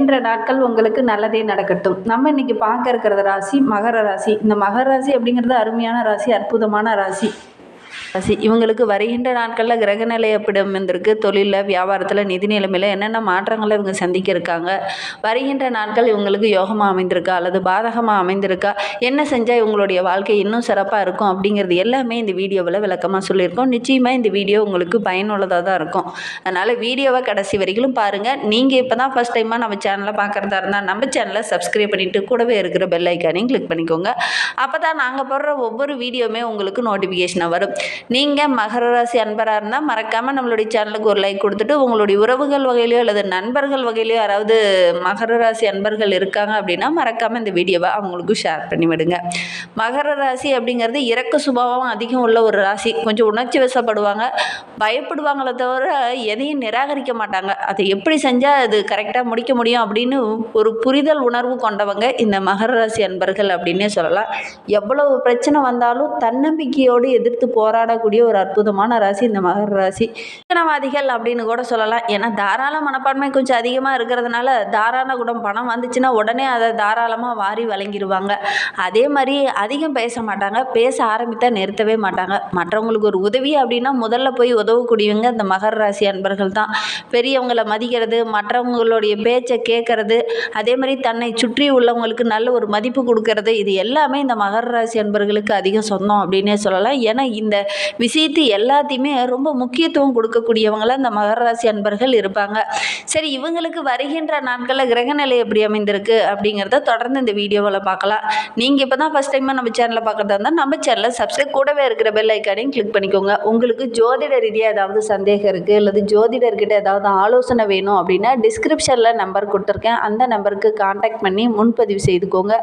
இன்ற நாட்கள் உங்களுக்கு நல்லதே நடக்கட்டும். நம்ம இன்னைக்கு பார்க்க இருக்கிறது ராசி மகர ராசி. இந்த மகர ராசி அப்படிங்கிறது அருமையான ராசி அற்புதமான ராசி. ராசி இவங்களுக்கு வருகின்ற நாட்களில் கிரகநிலை எப்படி அமைந்திருக்கு தொழிலில் வியாபாரத்தில் நிதி நிலைமையில் என்னென்ன மாற்றங்களை இவங்க சந்திக்க இருக்காங்க வருகின்ற நாட்கள் இவங்களுக்கு யோகமாக அமைந்திருக்கா? அல்லது பாதகமாக அமைந்திருக்கா? என்ன செஞ்சால் இவங்களுடைய வாழ்க்கை இன்னும் சிறப்பாக இருக்கும்? அப்படிங்கிறது எல்லாமே இந்த வீடியோவில் விளக்கமாக சொல்லியிருக்கோம். நிச்சயமாக இந்த வீடியோ உங்களுக்கு பயனுள்ளதாக தான் இருக்கும். அதனால் வீடியோவை கடைசி வரைக்கும் பாருங்கள் நீங்கள் இப்போ தான் ஃபஸ்ட் டைமாக நம்ம சேனலை பார்க்குறதா இருந்தால் நம்ம சேனலை சப்ஸ்கிரைப் பண்ணிவிட்டு கூடவே இருக்கிற பெல் ஐக்கானையும் கிளிக் பண்ணிக்கோங்க. அப்போ தான் நாங்கள் போடுற ஒவ்வொரு வீடியோவுமே உங்களுக்கு நோட்டிஃபிகேஷனாக வரும். நீங்கள் மகர ராசி அன்பராக இருந்தால் மறக்காமல் நம்மளுடைய சேனலுக்கு ஒரு லைக் கொடுத்துட்டு உங்களுடைய உறவுகள் வகையிலையோ அல்லது நண்பர்கள் வகையிலையோ யாராவது மகர ராசி அன்பர்கள் இருக்காங்க அப்படின்னா மறக்காமல் இந்த வீடியோவை அவங்களுக்கும் ஷேர் பண்ணி விடுங்க மகர ராசி அப்படிங்கிறது இறக்க சுபாவம் அதிகம் உள்ள ஒரு ராசி. கொஞ்சம் உணர்ச்சி வசப்படுவாங்க. பயப்படுவாங்களே தவிர எதையும் நிராகரிக்க மாட்டாங்க. அதை எப்படி செஞ்சால் அது கரெக்டாக முடிக்க முடியும் அப்படின்னு ஒரு புரிதல் உணர்வு கொண்டவங்க இந்த மகர ராசி அன்பர்கள் அப்படின்னே சொல்லலாம். எவ்வளவு பிரச்சனை வந்தாலும் தன்னம்பிக்கையோடு எதிர்த்து போராடக்கூடிய ஒரு அற்புதமான ராசி இந்த மகர ராசி. சிக்கனவாதிகள் அப்படின்னு கூட சொல்லலாம். ஏன்னா தாராள மனப்பான்மை கொஞ்சம் அதிகமாக இருக்கிறதுனால தாராள கூட பணம் வந்துச்சுன்னா உடனே அதை தாராளமாக வாரி வழங்கிடுவாங்க அதே மாதிரி அதிகம் பேச மாட்டாங்க. பேச ஆரம்பித்தா நிறுத்தவே மாட்டாங்க. மற்றவங்களுக்கு ஒரு உதவி அப்படின்னா முதல்ல போய் உதவக்கூடியவங்க இந்த மகர ராசி அன்பர்கள் தான். பெரியவங்களை மதிக்கிறது மற்றவங்களுடைய பேச்சை கேட்கறது அதே மாதிரி தன்னை சுற்றி உள்ளவங்களுக்கு நல்ல ஒரு மதிப்பு கொடுக்கறது இது எல்லாமே இந்த மகர ராசி அன்பர்களுக்கு அதிகம் சொந்தம் அப்படின்னே சொல்லலாம். ஏன்னா இந்த விஷயத்து எல்லாத்தையுமே ரொம்ப முக்கியத்துவம் கொடுக்கக்கூடியவங்களாக இந்த மகர ராசி அன்பர்கள் இருப்பாங்க. சரி இவங்களுக்கு வருகின்ற நாட்களில் கிரகநிலை எப்படி அமைந்திருக்கு அப்படிங்கிறத தொடர்ந்து இந்த வீடியோவில் பார்க்கலாம். நீங்கள் இப்போ தான் ஃபஸ்ட் டைமாக நம்ம சேனலில் பார்க்குறதா இருந்தால் நம்ம சேனலை சப்ஸ்கிரைப் கூடவே இருக்கிற பெல் ஐக்கானையும் கிளிக் பண்ணிக்கோங்க. உங்களுக்கு ஜோதிட ரீதியாக ஏதாவது சந்தேகம் இருக்குது அல்லது ஜோதிடர்கிட்ட ஏதாவது ஆலோசனை வேணும் அப்படின்னா டிஸ்கிரிப்ஷனில் நம்பர் கொடுத்துருக்கேன். அந்த நம்பருக்கு காண்டாக்ட் பண்ணி முன்பதிவு செய்துக்கோங்க.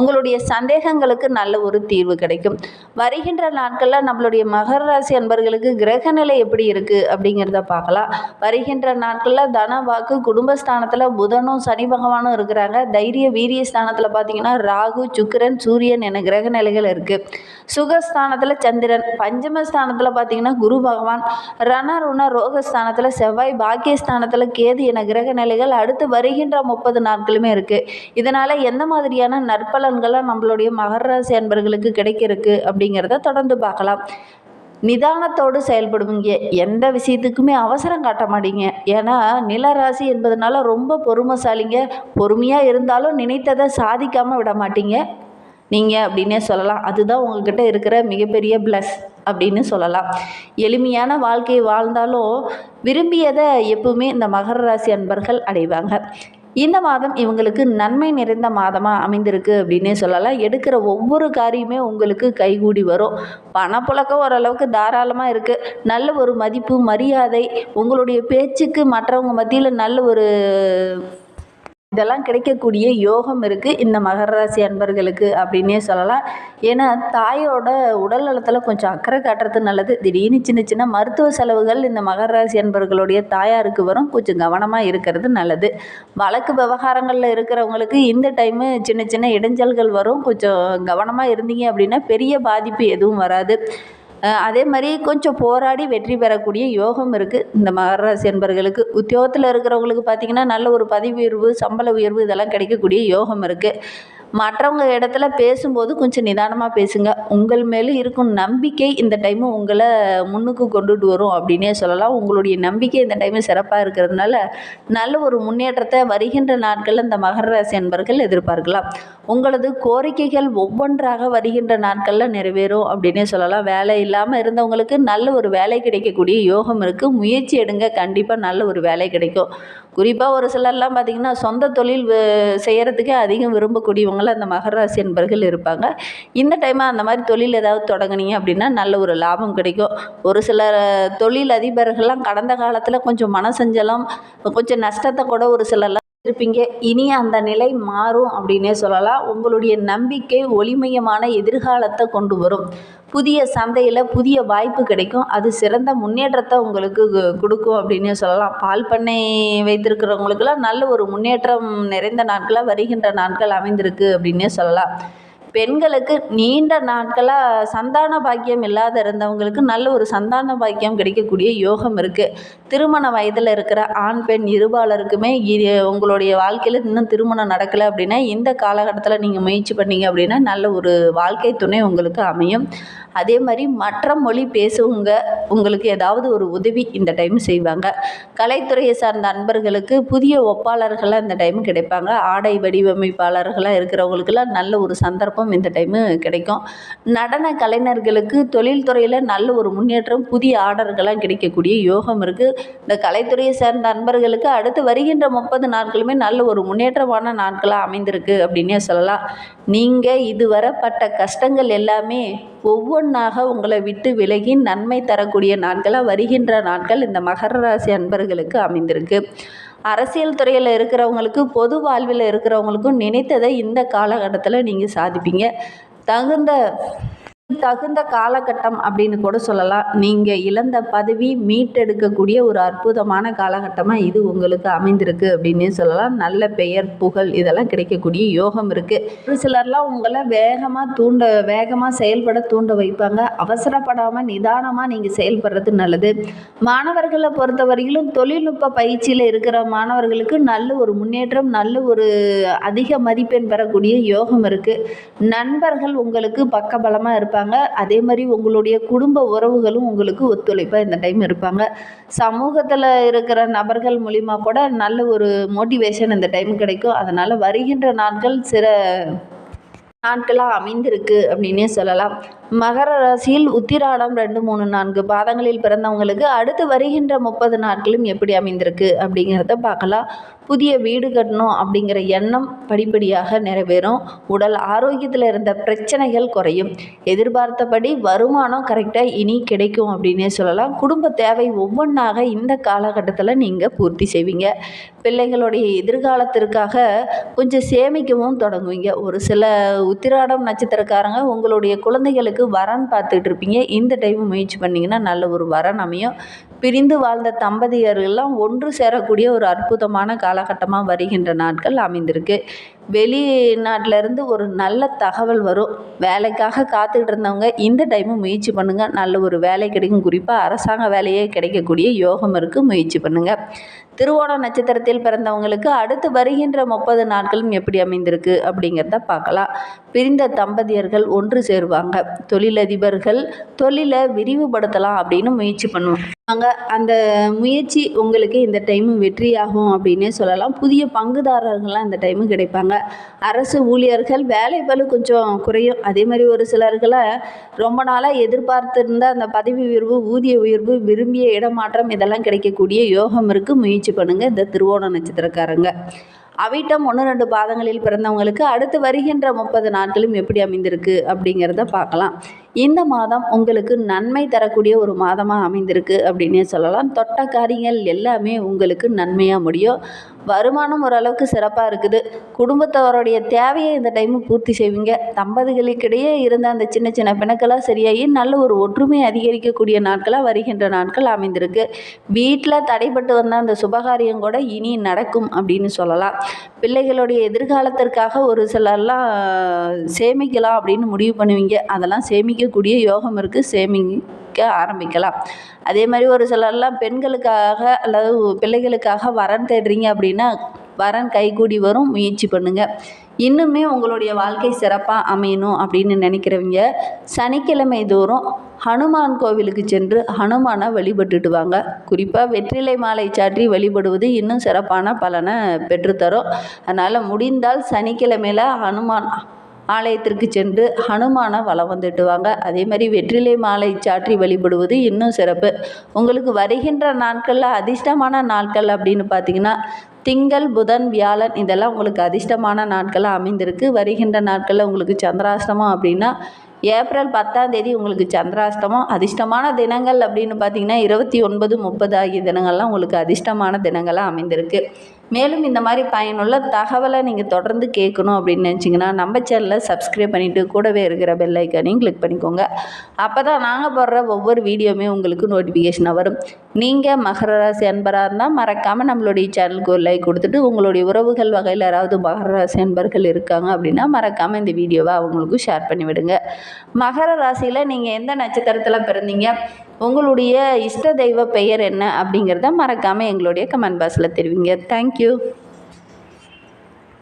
உங்களுடைய சந்தேகங்களுக்கு நல்ல ஒரு தீர்வு கிடைக்கும். வருகின்ற நாட்களில் நம்மளுடைய மகர ராசி அன்பர்களுக்கு கிரகநிலை எப்படி இருக்குது அப்படிங்கிறத பார்க்கலாம். வருகின்ற நாட்களில் தன வாக்கு குடும்பஸ்தானத்தில் புதனும் சனி பகவானும் இருக்கிறாங்க. தைரிய வீரிய ஸ்தானத்தில் பார்த்தீங்கன்னா ராகு சுக்கிரன் சூரியன் என கிரக நிலைகள் இருக்குது சுகஸ்தானத்தில் சந்திரன். பஞ்சமஸ்தானத்தில் பார்த்தீங்கன்னா குரு பகவான். ரணருண ரோகஸ்தானத்தில் செவ்வாய் பாக்கியஸ்தானத்தில் கேது என கிரக நிலைகள் அடுத்து வருகின்ற முப்பது நாட்களுமே இருக்குது இதனால் எந்த மாதிரியான நற்பலன்கள்லாம் நம்மளுடைய மகர ராசி அன்பர்களுக்கு கிடைக்கிறதுக்கு அப்படிங்கிறத தொடர்ந்து பார்க்கலாம். நிதானத்தோடு செயல்படுவீங்க. எந்த விஷயத்துக்குமே அவசரம் காட்ட மாட்டீங்க. ஏன்னா நிலராசி என்பதனால ரொம்ப பொறுமைசாலிங்க. பொறுமையாக இருந்தாலும் நினைத்ததை சாதிக்காமல் விட மாட்டீங்க. நீங்கள் அப்படின்னே சொல்லலாம். அதுதான் உங்ககிட்ட இருக்கிற மிகப்பெரிய ப்ளஸ் அப்படின்னு சொல்லலாம். எளிமையான வாழ்க்கை வாழ்ந்தாலும் விரும்பியதை எப்பவுமே இந்த மகர ராசி அன்பர்கள் அடைவாங்க. இந்த மாதம் இவங்களுக்கு நன்மை நிறைந்த மாதமாக அமைந்திருக்கு அப்படின்னே சொல்லலாம். எடுக்கிற ஒவ்வொரு காரியமே உங்களுக்கு கைகூடி வரும். பணப்புழக்கம் ஓரளவுக்கு தாராளமாக இருக்குது நல்ல ஒரு மதிப்பு மரியாதை உங்களுடைய பேச்சுக்கு மற்றவங்க மத்தியில் நல்ல ஒரு இதெல்லாம் கிடைக்கக்கூடிய யோகம் இருக்குது இந்த மகர ராசி அன்பர்களுக்கு அப்படின்னே சொல்லலாம். ஏன்னா தாயோட உடல் நலத்தில் கொஞ்சம் அக்கறை காட்டுறது நல்லது. திடீர்னு சின்ன சின்ன மருத்துவ செலவுகள் இந்த மகர ராசி அன்பர்களுடைய தாயாருக்கு வரும். கொஞ்சம் கவனமாக இருக்கிறது நல்லது. வழக்கு விவகாரங்களில் இருக்கிறவங்களுக்கு இந்த டைமு சின்ன சின்ன இடைஞ்சல்கள் வரும். கொஞ்சம் கவனமாக இருந்தீங்க அப்படின்னா பெரிய பாதிப்பு எதுவும் வராது. அதே மாதிரி கொஞ்சம் போராடி வெற்றி பெறக்கூடிய யோகம் இருக்குது இந்த மகர ராசி என்பர்களுக்கு உத்தியோகத்தில் இருக்கிறவங்களுக்கு பார்த்திங்கன்னா நல்ல ஒரு பதவி உயர்வு சம்பள உயர்வு இதெல்லாம் கிடைக்கக்கூடிய யோகம் இருக்குது மற்றவங்க இடத்துல பேசும்போது கொஞ்சம் நிதானமாக பேசுங்க. உங்கள் மேலே இருக்கும் நம்பிக்கை இந்த டைமு உங்களை முன்னுக்கு கொண்டுட்டு வரும் அப்படின்னே சொல்லலாம். உங்களுடைய நம்பிக்கை இந்த டைமு சிறப்பாக இருக்கிறதுனால நல்ல ஒரு முன்னேற்றத்தை வருகின்ற நாட்களில் இந்த மகர ராசி என்பர்கள் எதிர்பார்க்கலாம். உங்களது கோரிக்கைகள் ஒவ்வொன்றாக வருகின்ற நாட்களில் நிறைவேறும் அப்படின்னே சொல்லலாம். வேலை இல்லாமல் இருந்தவங்களுக்கு நல்ல ஒரு வேலை கிடைக்கக்கூடிய யோகம் இருக்குது முயற்சி எடுங்க. கண்டிப்பாக நல்ல ஒரு வேலை கிடைக்கும். குறிப்பாக ஒரு சிலர்லாம் பார்த்திங்கன்னா சொந்த தொழில் செய்கிறதுக்கே அதிகம் விரும்பக்கூடியவங்க விரும்பக்கூடியவங்கள அந்த மகர ராசி என்பர்கள் இருப்பாங்க. இந்த டைமாக அந்த மாதிரி தொழில் ஏதாவது தொடங்குனீங்க அப்படின்னா நல்ல ஒரு லாபம் கிடைக்கும். ஒரு சில தொழில் அதிபர்கள்லாம் கடந்த காலத்தில் கொஞ்சம் மனசஞ்சலம் கொஞ்சம் நஷ்டத்தை கூட ஒரு சிலர்லாம் இருப்பீங்க. இனி அந்த நிலை மாறும் அப்படின்னே சொல்லலாம். உங்களுடைய நம்பிக்கை ஒளிமயமான எதிர்காலத்தை கொண்டு வரும். புதிய சந்தையில் புதிய வாய்ப்பு கிடைக்கும். அது சிறந்த முன்னேற்றத்தை உங்களுக்கு கு- கொடுக்கும் அப்படின்னே சொல்லலாம். பால் பண்ணை வைத்திருக்கிறவங்களுக்கெல்லாம் நல்ல ஒரு முன்னேற்றம் நிறைந்த நாட்களாக வருகின்ற நாட்கள் அமைந்திருக்கு அப்படின்னே சொல்லலாம். பெண்களுக்கு நீண்ட நாட்களாக சந்தான பாக்கியம் இல்லாத இருந்தவங்களுக்கு நல்ல ஒரு சந்தான பாக்கியம் கிடைக்கக்கூடிய யோகம் இருக்குது திருமண வயதில் இருக்கிற ஆண் பெண் இருபாலருக்குமே இது உங்களுடைய வாழ்க்கையில் இன்னும் திருமணம் நடக்கலை அப்படின்னா இந்த காலகட்டத்தில் நீங்கள் முயற்சி பண்ணீங்க அப்படின்னா நல்ல ஒரு வாழ்க்கை துணை உங்களுக்கு அமையும். அதே மாதிரி மற்ற மொழி பேசுவங்க உங்களுக்கு ஏதாவது ஒரு உதவி இந்த டைம் செய்வாங்க. கலைத்துறையை சார்ந்த அன்பர்களுக்கு புதிய ஒப்பாளர்களாக இந்த டைம் கிடைப்பாங்க. ஆடை வடிவமைப்பாளர்களாக இருக்கிறவங்களுக்கெல்லாம் நல்ல ஒரு சந்தர்ப்பம் இந்த டைமு கிடைக்கும். நடன கலைஞர்களுக்கு தொழில்துறையில் நல்ல ஒரு முன்னேற்றம் புதிய ஆர்டர்கள்லாம் கிடைக்கக்கூடிய யோகம் இருக்குது இந்த கலைத்துறையை சேர்ந்த நண்பர்களுக்கு அடுத்து வருகின்ற முப்பது நாட்களுமே நல்ல ஒரு முன்னேற்றமான நாட்களாக அமைந்திருக்கு அப்படின்னே சொல்லலாம். நீங்கள் இதுவரை பட்ட கஷ்டங்கள் எல்லாமே ஒவ்வொன்றாக உங்களை விட்டு விலகி நன்மை தரக்கூடிய நாட்களாக வருகின்ற நாட்கள் இந்த மகர ராசி அன்பர்களுக்கு அமைந்திருக்கு. அரசியல் துறையில் இருக்கிறவங்களுக்கு பொது வாழ்வில் இருக்கிறவங்களுக்கும் நினைத்ததை இந்த காலகட்டத்தில் நீங்கள் சாதிப்பீங்க. தகுந்த தகுந்த காலகட்டம் அப்படின்னு கூட சொல்லலாம். நீங்கள் இழந்த பதவி மீட்டெடுக்கக்கூடிய ஒரு அற்புதமான காலகட்டமாக இது உங்களுக்கு அமைந்திருக்கு அப்படின்னு சொல்லலாம். நல்ல பெயர் புகழ் இதெல்லாம் கிடைக்கக்கூடிய யோகம் இருக்குது ஒரு சிலர்லாம் உங்களை வேகமாக தூண்ட வேகமாக செயல்பட தூண்ட வைப்பாங்க. அவசரப்படாமல் நிதானமாக நீங்கள் செயல்படுறது நல்லது. மாணவர்களை பொறுத்தவரையிலும் தொழில்நுட்ப பயிற்சியில் இருக்கிற மாணவர்களுக்கு நல்ல ஒரு முன்னேற்றம் நல்ல ஒரு அதிக மதிப்பெண் பெறக்கூடிய யோகம் இருக்குது நண்பர்கள் உங்களுக்கு பக்கபலமாக இருப்பாங்க. அதே மாதிரி உங்களுடைய குடும்ப உறவுகளும் உங்களுக்கு ஒத்துழைப்பாக இந்த டைம் இருப்பாங்க. சமூகத்தில் இருக்கிற நபர்கள் மூலிமா கூட நல்ல ஒரு மோட்டிவேஷன் இந்த டைம் கிடைக்கும். அதனால் வருகின்ற நாட்கள் சில நாட்களாக அமைந்திருக்கு அப்படின்னே சொல்லலாம். மகர ராசியில் உத்திராடம் ரெண்டு மூணு நான்கு பாதங்களில் பிறந்தவங்களுக்கு அடுத்து வருகின்ற முப்பது நாட்களும் எப்படி அமைந்திருக்கு அப்படிங்கிறத பார்க்கலாம். புதிய வீடு கட்டணும் அப்படிங்கிற எண்ணம் படிப்படியாக நிறைவேறும். உடல் ஆரோக்கியத்தில் இருந்த பிரச்சனைகள் குறையும். எதிர்பார்த்தபடி வருமானம் கரெக்டாக இனி கிடைக்கும் அப்படின்னே சொல்லலாம். குடும்ப தேவை ஒவ்வொன்றாக இந்த காலகட்டத்தில் நீங்கள் பூர்த்தி செய்வீங்க. பிள்ளைகளுடைய எதிர்காலத்திற்காக கொஞ்சம் சேமிக்கவும் தொடங்குவீங்க. ஒரு சில உத்திராடம் நட்சத்திரக்காரங்க உங்களுடைய குழந்தைகளுக்கு வரன் பார்த்துட்டு இருப்பீங்க? இந்த டைம் முயற்சி பண்ணிங்கன்னா நல்ல ஒரு வரன் அமையும். பிரிந்து வாழ்ந்த தம்பதியர்கள்லாம் ஒன்று சேரக்கூடிய ஒரு அற்புதமான காலகட்டமாக வருகின்ற நாட்கள் அமைந்திருக்கு. வெளிநாட்டிலேருந்து ஒரு நல்ல தகவல் வரும். வேலைக்காக காத்துக்கிட்டு இருந்தவங்க இந்த டைமும் முயற்சி பண்ணுங்கள் நல்ல ஒரு வேலை கிடைக்கும். குறிப்பாக அரசாங்க வேலையே கிடைக்கக்கூடிய யோகம் இருக்குது முயற்சி பண்ணுங்கள் திருவோண நட்சத்திரத்தில் பிறந்தவங்களுக்கு அடுத்து வருகின்ற முப்பது நாட்களும் எப்படி அமைந்திருக்கு அப்படிங்கிறத பார்க்கலாம். பிரிந்த தம்பதியர்கள் ஒன்று சேருவாங்க. தொழிலதிபர்கள் தொழிலை விரிவுபடுத்தலாம் அப்படின்னு முயற்சி பண்ணுவாங்க. அந்த முயற்சி உங்களுக்கு இந்த டைம் வெற்றியாகும் அப்படின்னே சொல்லலாம். புதிய பங்குதாரர்கள்லாம் இந்த டைமு கிடைப்பாங்க. அரசு ஊழியர்கள் வேலை பலு கொஞ்சம் குறையும். அதே மாதிரி ஒரு சிலர்களை ரொம்ப நாளாக எதிர்பார்த்திருந்த அந்த பதவி உயர்வு ஊதிய உயர்வு விரும்பிய இடமாற்றம் இதெல்லாம் கிடைக்கக்கூடிய யோகம் இருக்குது முயற்சி பண்ணுங்கள் இந்த திருவோண நட்சத்திரக்காரங்க. அவிட்டம் ஒன்று ரெண்டு பாதங்களில் பிறந்தவங்களுக்கு அடுத்து வருகின்ற முப்பது நாட்களும் எப்படி அமைந்திருக்கு அப்படிங்கிறத பார்க்கலாம். இந்த மாதம் உங்களுக்கு நன்மை தரக்கூடிய ஒரு மாதமாக அமைந்திருக்கு அப்படின்னே சொல்லலாம். தொட்ட காரியங்கள் எல்லாமே உங்களுக்கு நன்மையாக முடியும். வருமானம் ஓரளவுக்கு சிறப்பாக இருக்குது. குடும்பத்தவருடைய தேவையை இந்த டைமு பூர்த்தி செய்வீங்க. தம்பதிகளுக்கிடையே இருந்த அந்த சின்ன சின்ன பிணக்கெல்லாம் சரியாகி நல்ல ஒரு ஒற்றுமை அதிகரிக்கக்கூடிய நாட்களாக வருகின்ற நாட்கள் அமைந்திருக்கு. வீட்டில் தடைப்பட்டு வந்த அந்த சுபகாரியம் கூட இனி நடக்கும் அப்படின்னு சொல்லலாம். பிள்ளைகளுடைய எதிர்காலத்திற்காக ஒரு சிலர்லாம் சேமிக்கலாம் அப்படின்னு முடிவு பண்ணுவீங்க. அதெல்லாம் சேமிக்கக்கூடிய யோகம் இருக்குது சேமிக்க ஆரம்பிக்கலாம். அதே மாதிரி ஒரு சிலர்லாம் பெண்களுக்காக அல்லது பிள்ளைகளுக்காக வரன் தேடுறீங்க அப்படின்னா வரன் கைகூடி வரும் முயற்சி பண்ணுங்கள் இன்னுமே உங்களுடைய வாழ்க்கை சிறப்பாக அமையணும் அப்படின்னு நினைக்கிறவங்க சனிக்கிழமை தோறும் ஹனுமான் கோவிலுக்கு சென்று ஹனுமானை வழிபட்டுட்டு வாங்க. குறிப்பாக வெற்றிலை மாலை சாற்றி வழிபடுவது இன்னும் சிறப்பான பலனை பெற்றுத்தரும். அதனால் முடிந்தால் சனிக்கிழமையில் ஹனுமான் ஆலயத்திற்கு சென்று ஹனுமானை வளம் வந்துட்டுவாங்க. அதே மாதிரி வெற்றிலை மாலை சாற்றி வழிபடுவது இன்னும் சிறப்பு. உங்களுக்கு வருகின்ற நாட்களில் அதிர்ஷ்டமான நாட்கள் அப்படின்னு பார்த்தீங்கன்னா திங்கள் புதன் வியாழன் இதெல்லாம் உங்களுக்கு அதிர்ஷ்டமான நாட்களாக அமைந்திருக்கு. வருகின்ற நாட்களில் உங்களுக்கு சந்திராஷ்டமம் அப்படின்னா ஏப்ரல் பத்தாம் தேதி உங்களுக்கு சந்திராஷ்டமம். அதிர்ஷ்டமான தினங்கள் அப்படின்னு பார்த்தீங்கன்னா இருபத்தி ஒன்பது முப்பது ஆகிய தினங்கள்லாம் உங்களுக்கு அதிர்ஷ்டமான தினங்களாக அமைந்திருக்கு. மேலும் இந்த மாதிரி பயனுள்ள தகவலை நீங்கள் தொடர்ந்து கேட்கணும் அப்படின்னு நினச்சிங்கன்னா நம்ம சேனலை சப்ஸ்கிரைப் பண்ணிவிட்டு கூடவே இருக்கிற பெல் ஐக்கானையும் கிளிக் பண்ணிக்கோங்க. அப்போ தான் நாங்கள் போடுற ஒவ்வொரு வீடியோவுமே உங்களுக்கு நோட்டிஃபிகேஷனாக வரும். நீங்கள் மகர ராசி அன்பராக இருந்தால் மறக்காமல் நம்மளுடைய சேனலுக்கு ஒரு லைக் கொடுத்துட்டு உங்களுடைய உறவுகள் வகையில் யாராவது மகர ராசி அன்பர்கள் இருக்காங்க அப்படின்னா மறக்காமல் இந்த வீடியோவை அவங்களுக்கும் ஷேர் பண்ணிவிடுங்க. மகர ராசியில் நீங்கள் எந்த நட்சத்திரத்தில் பிறந்தீங்க? உங்களுடைய இஷ்ட தெய்வ பெயர் என்ன அப்படிங்கிறத மறக்காமல் எங்களுடைய கமெண்ட் பாக்ஸில் தெரிவிங்க. தேங்க்யூ